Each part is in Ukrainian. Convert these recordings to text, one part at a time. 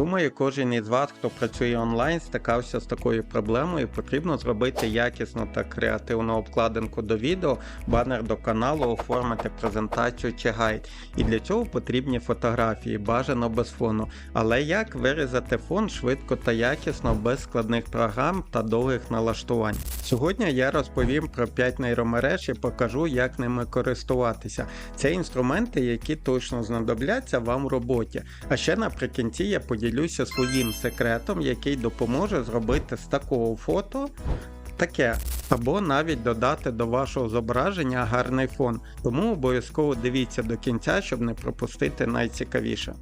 Думаю, кожен із вас, хто працює онлайн, стикався з такою проблемою. Потрібно зробити якісну та креативну обкладинку до відео, банер до каналу, оформити презентацію чи гайд. І для цього потрібні фотографії, бажано без фону. Але як вирізати фон швидко та якісно, без складних програм та довгих налаштувань? Сьогодні я розповім про 5 нейромереж і покажу, як ними користуватися. Це інструменти, які точно знадобляться вам в роботі. А ще наприкінці я поділюся своїм секретом, який допоможе зробити з такого фото таке, або навіть додати до вашого зображення гарний фон. Тому обов'язково дивіться до кінця, щоб не пропустити найцікавіше.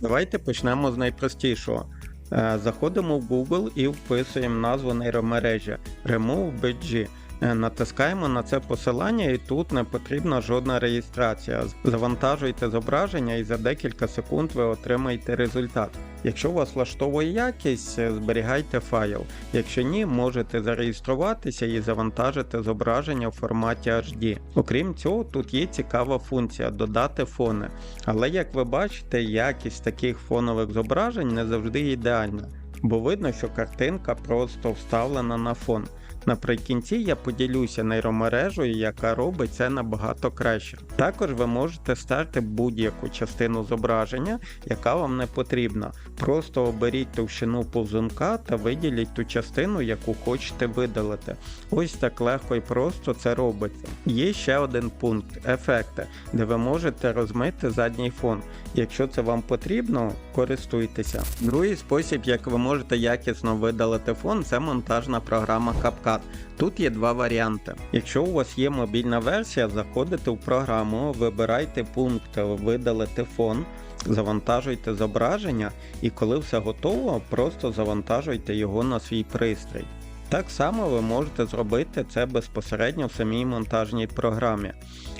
Давайте почнемо з найпростішого. Е, Заходимо в Google і вписуємо назву нейромережі RemoveBG. Е, Натискаємо на це посилання і тут не потрібна жодна реєстрація. Завантажуйте зображення і за декілька секунд ви отримаєте результат. Якщо вас влаштовує якість, е, зберігайте файл. Якщо ні, можете зареєструватися і завантажити зображення в форматі HD. Окрім цього, тут є цікава функція додати фони. Але як ви бачите, якість таких фонових зображень не завжди ідеальна, бо видно, що картинка просто вставлена на фон. Наприкінці я поділюся нейромережею, яка робить це набагато краще. Також ви можете старти будь-яку частину зображення, яка вам не потрібна. Просто оберіть товщину повзунка та виділіть ту частину, яку хочете видалити. Ось так легко і просто це робиться. Є ще один пункт ефекти, де ви можете розмити задній фон. Якщо це вам потрібно, користуйтеся. Другий спосіб, як ви можете якісно видалити фон, це монтажна програма CapCut. Тут є два варіанти. Якщо у вас є мобільна версія, заходите в програму, вибирайте пункт видалити фон. Завантажуйте зображення і коли все готово, просто завантажуйте його на свій пристрій. Так само ви можете зробити це безпосередньо в самій монтажній програмі.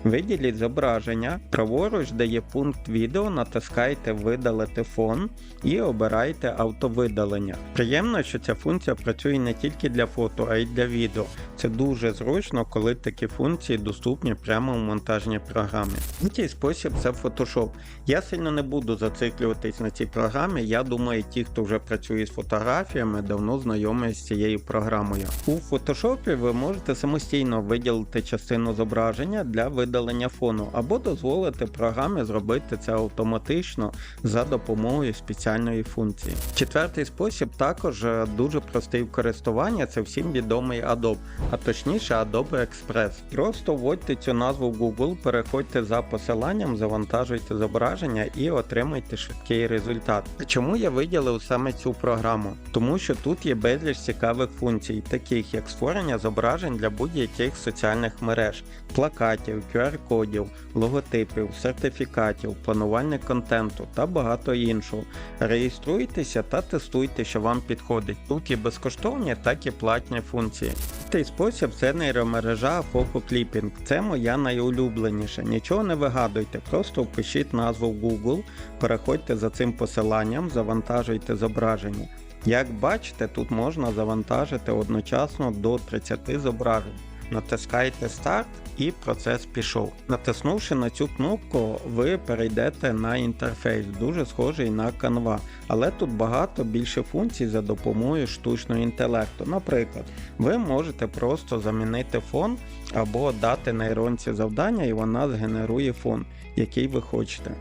Виділіть зображення, праворуч, де є пункт відео, натискайте Видалити фон і обирайте автовидалення. Приємно, що ця функція працює не тільки для фото, а й для відео. Це дуже зручно, коли такі функції доступні прямо в монтажній програмі. Третій спосіб це Photoshop. Я сильно не буду зациклюватись на цій програмі. Я думаю, ті, хто вже працює з фотографіями, давно знайомі з цією програмою. У Photoshop ви можете самостійно виділити частину зображення для видалення фону, або дозволити програмі зробити це автоматично за допомогою спеціальної функції. Четвертий спосіб також е, дуже простий в користуванні, це всім відомий Adobe, а точніше Adobe Express. Просто вводьте цю назву в Google, переходьте за посиланням, завантажуйте зображення і отримайте швидкий результат. Чому я виділив саме цю програму? Тому що тут є безліч цікавих функцій, таких як створення зображень для будь-яких соціальних мереж, плакатів, QR-кодів, логотипів, сертифікатів, планування контенту та багато іншого. Реєструйтеся та тестуйте, що вам підходить. Тут є безкоштовні, так і платні функції. Третій спосіб це нейромережа FotoClipping. Це моя найулюбленіша. Нічого не вигадуйте, просто впишіть назву в Google, переходьте за цим посиланням, завантажуйте зображення. Як бачите, тут можна завантажити одночасно до 30 зображень. Натискаєте старт і процес пішов. Натиснувши на цю кнопку, ви перейдете на інтерфейс, дуже схожий на Canva, але тут багато більше функцій за допомогою штучного інтелекту. Наприклад, ви можете просто замінити фон або дати нейронці завдання, і вона згенерує фон, який ви хочете.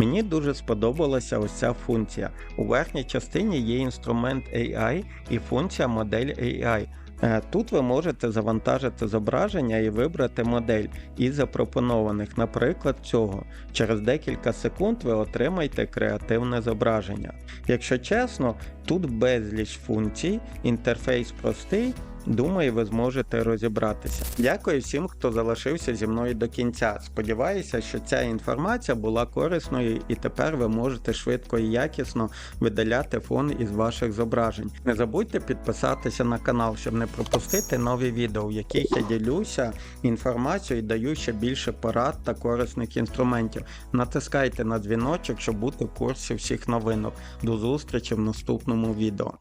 Мені дуже сподобалася ось ця функція. У верхній частині є інструмент AI і функція модель AI. Е, Тут ви можете завантажити зображення і вибрати модель із запропонованих, наприклад, цього. Через декілька секунд ви отримаєте креативне зображення. Якщо чесно, тут безліч функцій, інтерфейс простий. Думаю, ви зможете розібратися. Дякую всім, хто залишився зі мною до кінця. Сподіваюся, що ця інформація була корисною і тепер ви можете швидко і якісно видаляти фон із ваших зображень. Не забудьте підписатися на канал, щоб не пропустити нові відео, в яких я ділюся інформацією і даю ще більше порад та корисних інструментів. Натискайте на дзвіночок, щоб бути в курсі всіх новинок. До зустрічі в наступному відео.